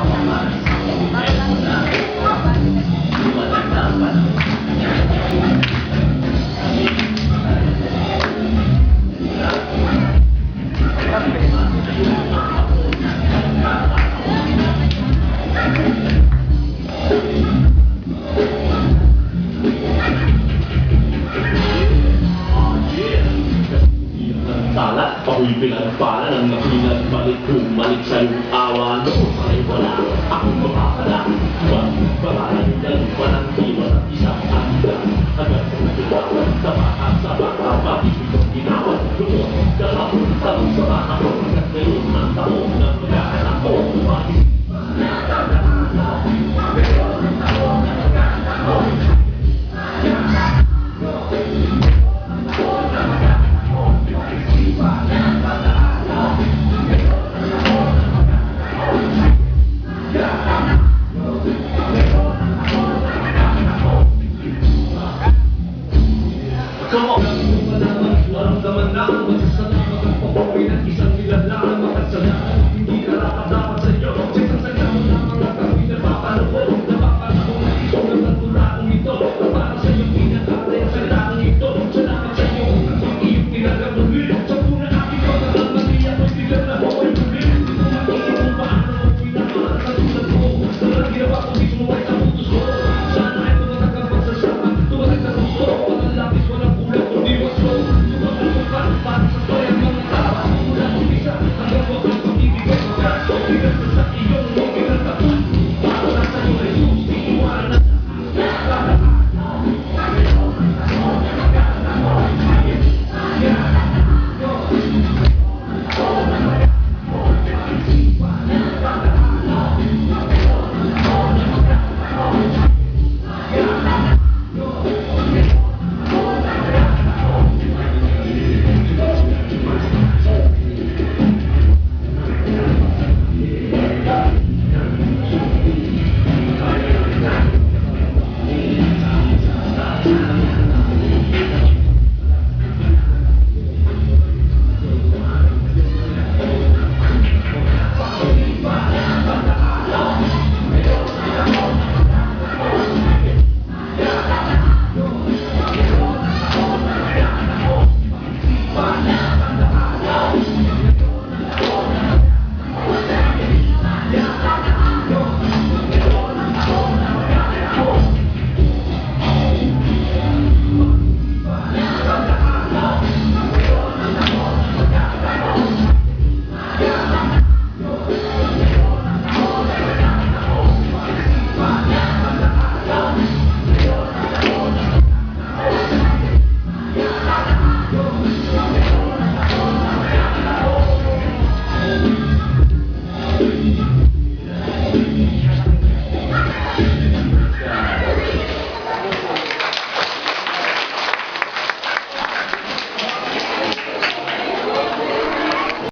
almost. Ako'y pinagpala ng napinagbalik Bumalik sa'yo awa Noon pa'y wala Ako'y mapapala Bakit pangalan Dahil walang iwan at isang anda Agad ko tumawan Sama ka sa baka Pati ito'y ginawan Noon dalawang tanong sa mga وينكشا شكل لهلعا وحسنا